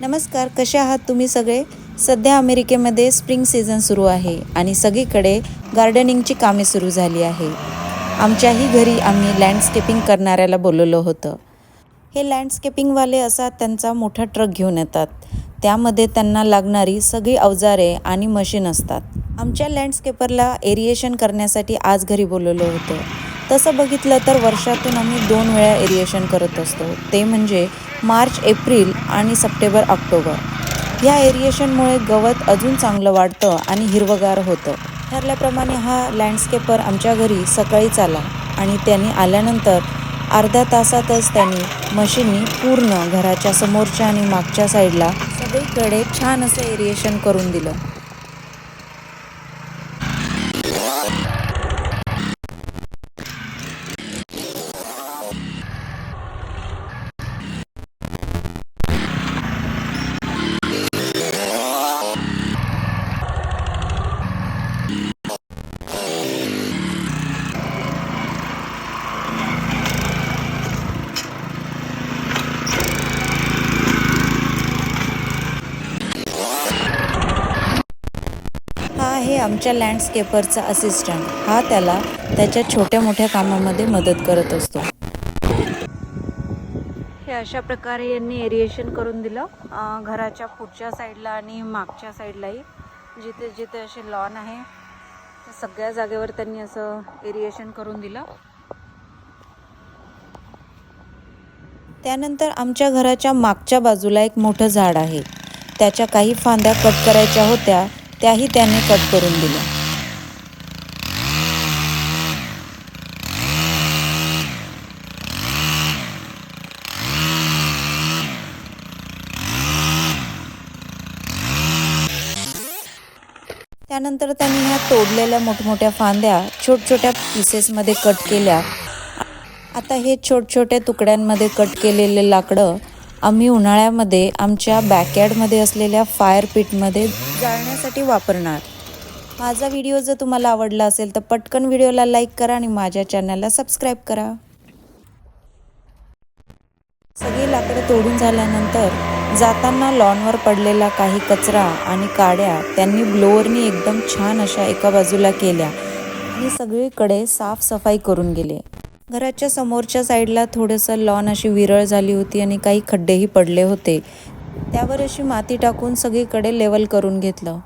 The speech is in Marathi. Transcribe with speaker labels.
Speaker 1: नमस्कार कसे आहात तुम्ही सगळे? सध्या अमेरिकेमध्ये स्प्रिंग सीझन सुरू आहे आणि सगळीकडे गार्डनिंगची कामे सुरू झाली आहे. आमच्याही घरी आम्ही लँडस्केपिंग करणाऱ्याला बोलवलं होतं. हे लँडस्केपिंगवाले असा त्यांचा मोठा ट्रक घेऊन येतात. त्यामध्ये त्यांना लागणारी सगळी अवजारे आणि मशीन असतात. आमच्या लँडस्केपरला एरिएशन करण्यासाठी आज घरी बोलवलं होतं. तसं बघितलं तर वर्षातून आम्ही दोन वेळा एरिएशन करत असतो. ते म्हणजे मार्च एप्रिल आणि सप्टेंबर ऑक्टोबर. या एरिएशनमुळे गवत अजून चांगलं वाढतं आणि हिरवगार होतं. ठरल्याप्रमाणे हा लँडस्केपर आमच्या घरी सकाळीच आला आणि त्यांनी आल्यानंतर अर्ध्या तासातच त्यांनी मशीननी पूर्ण घराच्या समोरच्या आणि मागच्या साईडला सगळीकडे छान असं एरिएशन करून दिलं. आमच्या लँडस्केपरचा असिस्टंट हा त्याला त्याच्या छोट्या मोठ्या कामामध्ये मदत करत असतो. हे अशा प्रकारे यांनी एरिएशन करून दिलं. घराच्या पुढच्या साईडला आणि मागच्या साईडलाही जिथे जिथे असे लॉन आहे त्या सगळ्या जागेवर त्यांनी असं एरिएशन करून दिलं. त्यानंतर आमच्या घराच्या मागच्या बाजूला एक मोठं झाड आहे. त्याच्या काही फांद्या कट करायच्या होत्या. त्याही त्याने कट करून दिल्या. त्यानंतर त्यांनी ह्या तोडलेल्या मोठमोठ्या फांद्या छोट छोट्या पीसेसमध्ये कट केल्या. आता हे छोट छोट्या तुकड्यांमध्ये कट केलेले लाकडं आम्ही उन्हाळ्यामध्ये आमच्या बॅकयार्डमध्ये असलेल्या फायर पिटमध्ये जाळण्यासाठी वापरणार. माझा व्हिडिओ जर तुम्हाला आवडला असेल तर पटकन व्हिडिओला लाईक करा आणि माझ्या चॅनलला सबस्क्राईब करा. सगळी लाकडं तोडून झाल्यानंतर जाताना लॉनवर पडलेला काही कचरा आणि काड्या त्यांनी ब्लोअरनी एकदम छान अशा एका बाजूला केल्या आणि सगळीकडे साफसफाई करून गेले. घराच्या समोरच्या साईडला थोडंसं लॉन अशी विरळ झाली होती आणि काही खड्डेही पडले होते. त्यावर अशी माती टाकून सगळीकडे लेवल करून घेतलं.